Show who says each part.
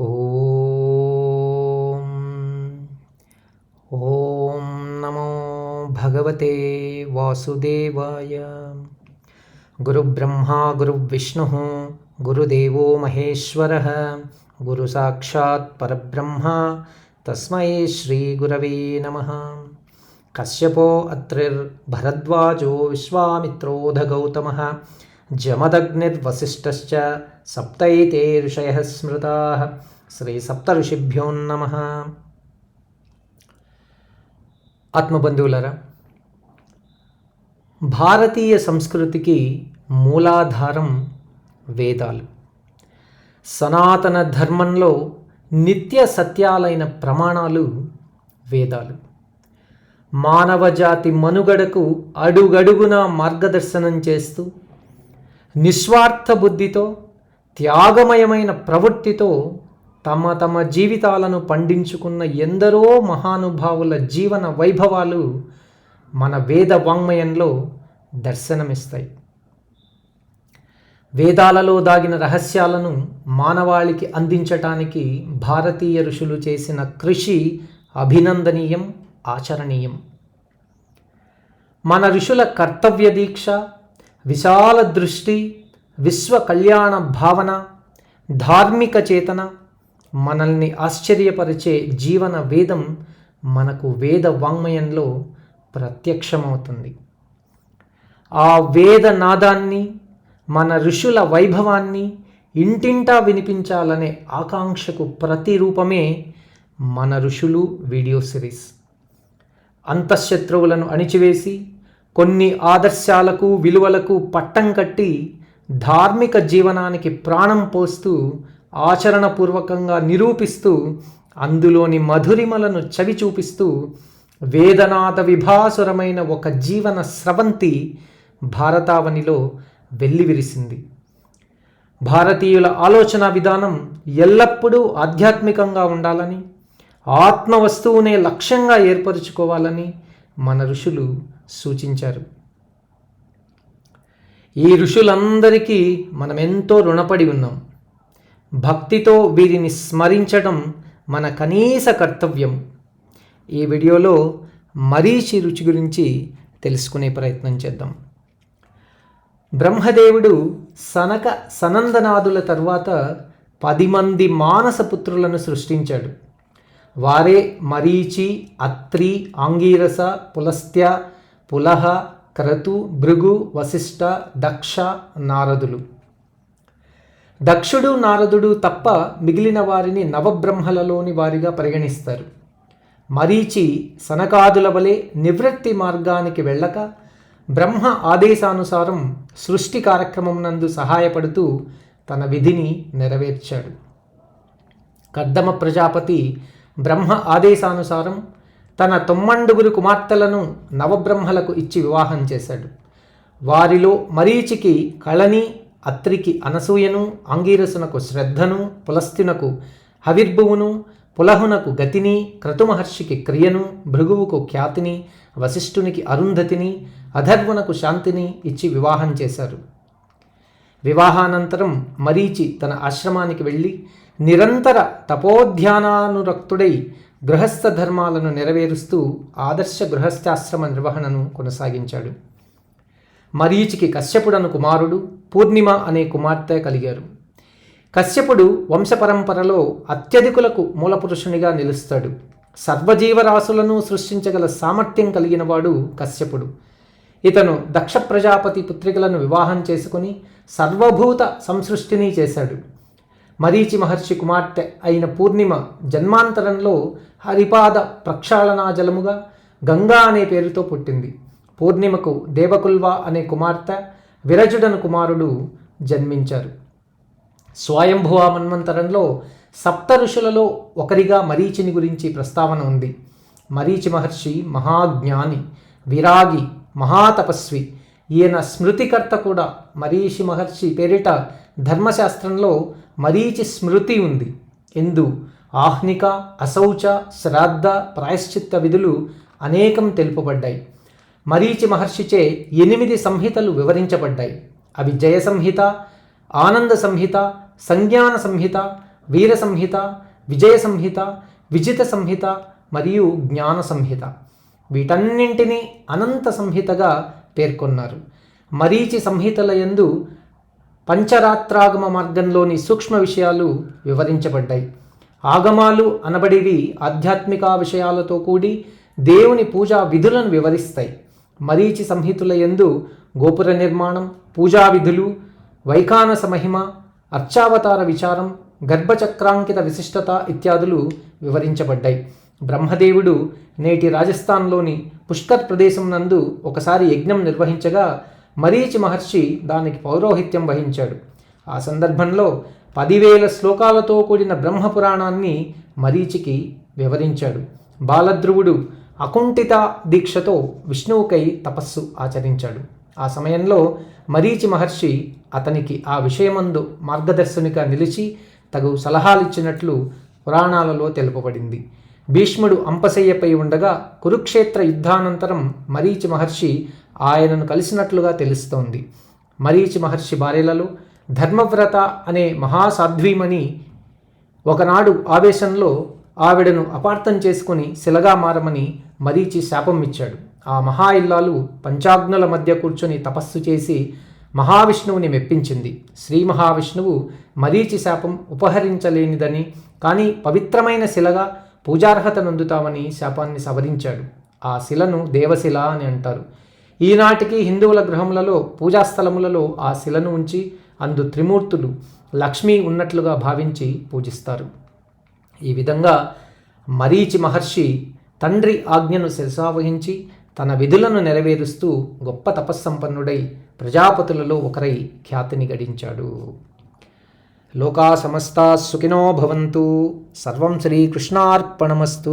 Speaker 1: ॐ ॐ नमो भगवते वासुदेवाय। गुरुब्रह्मा गुरुविष्णुः गुरुदेवो महेश्वरः गुरुसाक्षात् परब्रह्म तस्मै श्रीगुरवे नमः। कश्यपो अत्रिर्भरद्वाजो विश्वामित्रोऽधगौतमः జమదగ్నిర్వసిష్ఠశ్చ సప్తైతే ఋషయ స్మృతా శ్రీ సప్త ఋషిభ్యో నమ ఆత్మబంధువులరా భారతీయ సంస్కృతికి మూలాధారం వేదాలు సనాతన ధర్మంలో నిత్య సత్యాలైన ప్రమాణాలు వేదాలు మానవజాతి మనుగడకు అడుగడుగునా మార్గదర్శనం చేస్తూ నిస్వార్థ బుద్ధితో త్యాగమయమైన ప్రవృత్తితో తమ తమ జీవితాలను పండించుకున్న ఎందరో మహానుభావుల జీవన వైభవాలు మన వేద వాంగ్మయంలో దర్శనమిస్తాయి. వేదాలలో దాగిన రహస్యాలను మానవాళికి అందించటానికి భారతీయ ఋషులు చేసిన కృషి అభినందనీయం ఆచరణీయం. మన ఋషుల కర్తవ్య దీక్ష విశాల దృష్టి విశ్వ కళ్యాణ భావన ధార్మిక చేతన మనల్ని ఆశ్చర్యపరిచే జీవన వేదం మనకు వేద వాంగ్మయంలో ప్రత్యక్షమవుతుంది. ఆ వేద నాదాన్ని మన ఋషుల వైభవాన్ని ఇంటింటా వినిపించాలనే ఆకాంక్షకు ప్రతిరూపమే మన ఋషులు వీడియో సిరీస్. అంతఃశత్రువులను అణిచివేసి కొన్ని ఆదర్శాలకు విలువలకు పట్టం కట్టి ధార్మిక జీవనానికి ప్రాణం పోస్తూ ఆచరణపూర్వకంగా నిరూపిస్తూ అందులోని మధురిమలను చవి చూపిస్తూ వేదనాథ విభాసురమైన ఒక జీవన స్రవంతి భారతావనిలో వెల్లివిరిసింది. భారతీయుల ఆలోచన విధానం ఎల్లప్పుడూ ఆధ్యాత్మికంగా ఉండాలని ఆత్మ వస్తువునే లక్ష్యంగా ఏర్పరచుకోవాలని మన ఋషులు సూచించారు. ఈ ఋషులందరికీ మనం ఎంతో రుణపడి ఉన్నాం. భక్తితో వీరిని స్మరించడం మన కనీస కర్తవ్యం. ఈ వీడియోలో మరీచి రుచి గురించి తెలుసుకునే ప్రయత్నం చేద్దాం. బ్రహ్మదేవుడు సనక సనందనాదుల తర్వాత పది మంది మానసపుత్రులను సృష్టించాడు. వారే మరీచి అత్రి ఆంగీరస పులస్త్య పులహ క్రతు భృగు వశిష్ఠ దక్ష నారదులు. దక్షుడు నారదుడు తప్ప మిగిలిన వారిని నవబ్రహ్మలలోని వారిగా పరిగణిస్తారు. మరీచి సనకాదుల వలె నివృత్తి మార్గానికి వెళ్ళక బ్రహ్మ ఆదేశానుసారం సృష్టి కార్యక్రమం నందు సహాయపడుతూ తన విధిని నెరవేర్చాడు. కద్దమ ప్రజాపతి బ్రహ్మ ఆదేశానుసారం తన తొమ్మండుగురు కుమార్తెలను నవబ్రహ్మలకు ఇచ్చి వివాహం చేశాడు. వారిలో మరీచికి కళని అత్రికి అనసూయను అంగీరసునకు శ్రద్ధను పులస్తినకు హవిర్భువును పులహునకు గతిని క్రతుమహర్షికి క్రియను భృగువుకు ఖ్యాతిని వశిష్ఠునికి అరుంధతిని అధర్వునకు శాంతిని ఇచ్చి వివాహం చేశారు. వివాహానంతరం మరీచి తన ఆశ్రమానికి వెళ్ళి నిరంతర తపోధ్యానానురక్తుడై గృహస్థ ధర్మాలను నెరవేరుస్తూ ఆదర్శ గృహస్థాశ్రమ నిర్వహణను కొనసాగించాడు. మరీచికి కశ్యపుడను కుమారుడు పూర్ణిమ అనే కుమార్తె కలిగారు. కశ్యపుడు వంశపరంపరలో అత్యధికులకు మూలపురుషునిగా నిలుస్తాడు. సర్వజీవరాశులను సృష్టించగల సామర్థ్యం కలిగినవాడు కశ్యపుడు. ఇతను దక్ష ప్రజాపతి పుత్రికలను వివాహం చేసుకుని సర్వభూత సంసృష్టిని చేశాడు. మరీచి మహర్షి కుమార్తె అయిన పూర్ణిమ జన్మాంతరంలో హరిపాద ప్రక్షాళనా జలముగా గంగా అనే పేరుతో పుట్టింది. పూర్ణిమకు దేవకుల్వ అనే కుమార్తె విరజుడను కుమారుడు జన్మించారు. స్వయంభువ మన్వంతరంలో సప్త ఋషులలో ఒకరిగా మరీచిని గురించి ప్రస్తావన ఉంది. మరీచి మహర్షి మహాజ్ఞాని విరాగి మహాతపస్వి ఈయన స్మృతికర్త కూడా మరీషి మహర్షి పేరిట ధర్మశాస్త్రంలో మరీచి స్మృతి ఉంది. ఎందు ఆహ్నిక అశౌచ శ్రాద్ధ ప్రాయశ్చిత్త విధులు అనేకం తెలుపబడ్డాయి. మరీచి మహర్షిచే ఎనిమిది సంహితలు వివరించబడ్డాయి. అవి జయ సంహిత ఆనంద సంహిత సంజ్ఞాన సంహిత వీర సంహిత విజయ సంహిత విజిత సంహిత మరియు జ్ఞాన సంహిత. వీటన్నింటినీ అనంత సంహితగా పేర్కొన్నారు. మరీచి సంహితల యందు పంచరాత్రాగమ మార్గంలోని సూక్ష్మ విషయాలు వివరించబడ్డాయి. ఆగమాలు అనబడివి ఆధ్యాత్మిక విషయాలతో కూడి దేవుని పూజా విధులను వివరిస్తాయి. మరీచి సంహితుల యందు గోపుర నిర్మాణం పూజా విధులు వైఖానస మహిమ అర్చావతార విచారం గర్భచక్రాంకిత విశిష్టత ఇత్యాదులు వివరించబడ్డాయి. బ్రహ్మదేవుడు నేటి రాజస్థాన్లోని పుష్కర్ ప్రదేశం నందు ఒకసారి యజ్ఞం నిర్వహించగా మరీచి మహర్షి దానికి పౌరోహిత్యం వహించాడు. ఆ సందర్భంలో పదివేల శ్లోకాలతో కూడిన బ్రహ్మపురాణాన్ని మరీచికి వివరించాడు. బాలధ్రువుడు అకుంఠిత దీక్షతో విష్ణువుకై తపస్సు ఆచరించాడు. ఆ సమయంలో మరీచి మహర్షి అతనికి ఆ విషయమందు మార్గదర్శునిగా నిలిచి తగు సలహాలిచ్చినట్లు పురాణాలలో తెలుపబడింది. భీష్ముడు అంపశయ్యపై ఉండగా కురుక్షేత్ర యుద్ధానంతరం మరీచి మహర్షి ఆయనను కలిసినట్లుగా తెలుస్తోంది. మరీచి మహర్షి భార్యలలో ధర్మవ్రత అనే మహాసాధ్వీమణి ఒకనాడు ఆవేశంలో ఆవిడను అపార్థం చేసుకుని శిలగా మారమని మరీచి శాపం ఇచ్చాడు. ఆ మహా ఇల్లాలు పంచాగ్నుల మధ్య కూర్చొని తపస్సు చేసి మహావిష్ణువుని మెప్పించింది. శ్రీ మహావిష్ణువు మరీచి శాపం ఉపహరించలేనిదని కానీ పవిత్రమైన శిలగా పూజార్హతనందుతామని శాపాన్ని సవరించాడు. ఆ శిలను దేవశిల అని అంటారు. ఈనాటికి హిందువుల గృహములలో పూజాస్థలములలో ఆ శిలను ఉంచి అందు త్రిమూర్తులు లక్ష్మి ఉన్నట్లుగా భావించి పూజిస్తారు. ఈ విధంగా మరీచి మహర్షి తండ్రి ఆజ్ఞను శిరసావహించి తన విధులను నెరవేరుస్తూ గొప్ప తపస్సంపన్నుడై ప్రజాపతులలో ఒకరై ఖ్యాతిని గడించాడు. लोका समस्ता सुखिनो भवन्तु। सर्वं श्रीकृष्णार्पणमस्तु।